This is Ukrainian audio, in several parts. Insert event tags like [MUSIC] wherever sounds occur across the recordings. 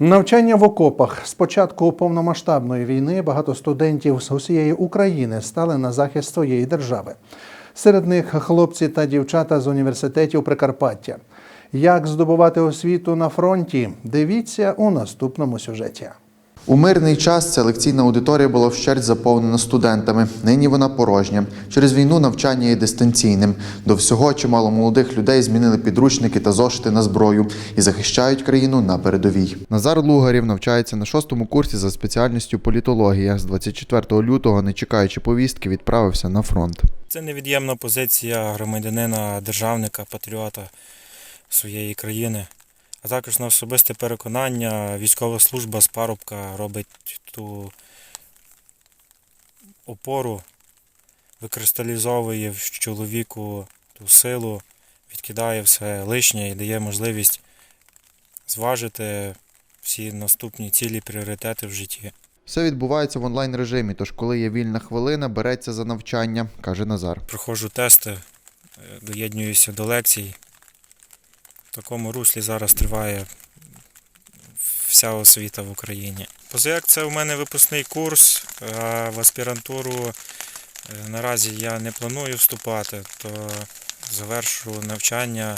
Навчання в окопах з початку повномасштабної війни багато студентів з усієї України стали на захист своєї держави. Серед них хлопці та дівчата з університетів Прикарпаття. Як здобувати освіту на фронті? Дивіться у наступному сюжеті. У мирний час ця лекційна аудиторія була вщерть заповнена студентами. Нині вона порожня. Через війну навчання є дистанційним. До всього чимало молодих людей змінили підручники та зошити на зброю і захищають країну на передовій. Назар Лугарів навчається на шостому курсі за спеціальністю політологія. З 24 лютого, не чекаючи повістки, відправився на фронт. Це невід'ємна позиція громадянина, державника, патріота своєї країни. А також на особисте переконання, військова служба з парубка робить ту опору, викристалізовує в чоловіку ту силу, відкидає все лишнє і дає можливість зважити всі наступні цілі пріоритети в житті. Все відбувається в онлайн режимі, тож коли є вільна хвилина, береться за навчання, каже Назар. проходжу тести, е, доєднуюся до лекцій. Такому руслі зараз триває вся освіта в Україні. Позаяк це у мене випускний курс, а в аспірантуру е, наразі я не планую вступати, то завершу навчання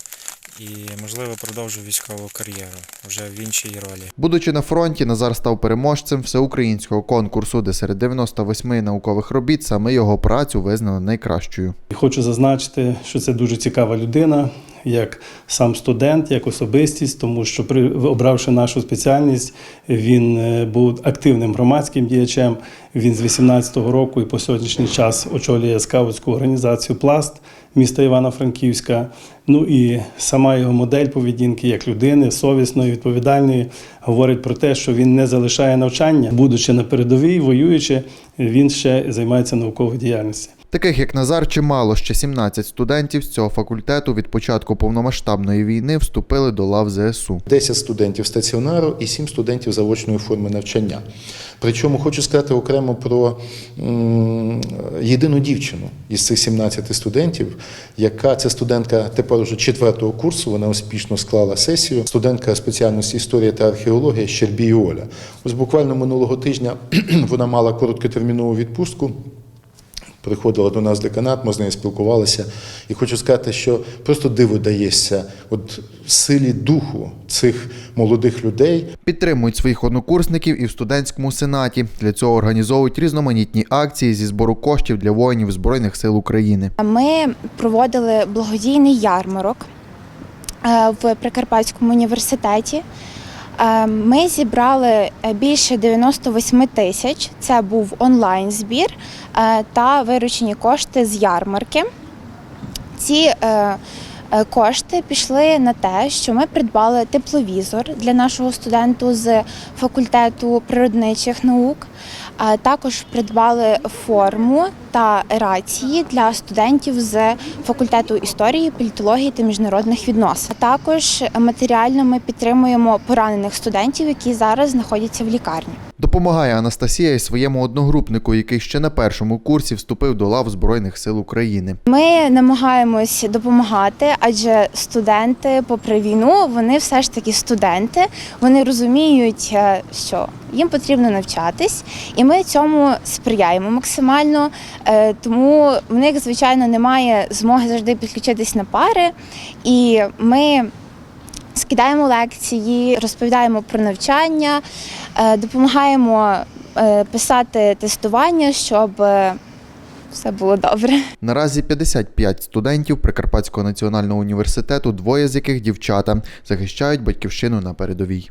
і, можливо, продовжу військову кар'єру вже в іншій ролі. Будучи на фронті, Назар став переможцем всеукраїнського конкурсу, де серед 98 наукових робіт саме його працю визнано найкращою. Хочу зазначити, що це дуже цікава людина, як сам студент, як особистість, тому що при обравши нашу спеціальність, він е, був активним громадським діячем. Він з 18-го року і по сьогоднішній час очолює скаутську організацію Пласт міста Івано-Франківська. Ну і сама його модель поведінки як людини, совісної, відповідальної, говорить про те, що він не залишає навчання, будучи на передовій, воюючи, він ще займається науковою діяльністю. Таких як Назар, чимало ще 17 студентів з цього факультету від початку повномасштабної війни вступили до лав ЗСУ. 10 студентів стаціонару і 7 студентів заочної форми навчання. Причому хочу сказати окремо про єдину дівчину із цих 17 студентів, яка це студентка тепер уже четвертого курсу. Вона успішно склала сесію. Студентка спеціальності історія та археологія Щербій Оля. Ось буквально минулого тижня [CLEARS THROAT] вона мала короткотермінову відпустку. Приходила до нас в деканат, ми з нею спілкувалися. І хочу сказати, що просто диво дається от силі духу цих молодих людей, Підтримують своїх однокурсників і в студентському сенаті. Для цього організовують різноманітні акції зі збору коштів для воїнів Збройних сил України. Ми проводили благодійний ярмарок е, в Прикарпатському університеті. Е, Ми зібрали е, більше 98 тисяч. Це був онлайн збір е, та виручені кошти з ярмарки. Ці кошти пішли на те, що ми придбали тепловізор для нашого студенту з факультету природничих наук. А також придбали форму та рації для студентів з факультету історії, політології та міжнародних відносин. А також матеріально ми підтримуємо поранених студентів, які зараз знаходяться в лікарні. Допомагає Анастасія своєму одногрупнику, який ще на першому курсі вступив до лав Збройних сил України. Ми намагаємось допомагати, адже студенти, попри війну, вони все ж таки студенти. Вони розуміють, е, що їм потрібно навчатись, і ми цьому сприяємо максимально. Е, Тому в них, звичайно, немає змоги завжди підключитись на пари, і ми. Скидаємо лекції, розповідаємо про навчання, е, допомагаємо е, писати тестування, щоб е, все було добре. Наразі 55 студентів Прикарпатського національного університету, двоє з яких дівчата, захищають батьківщину на передовій.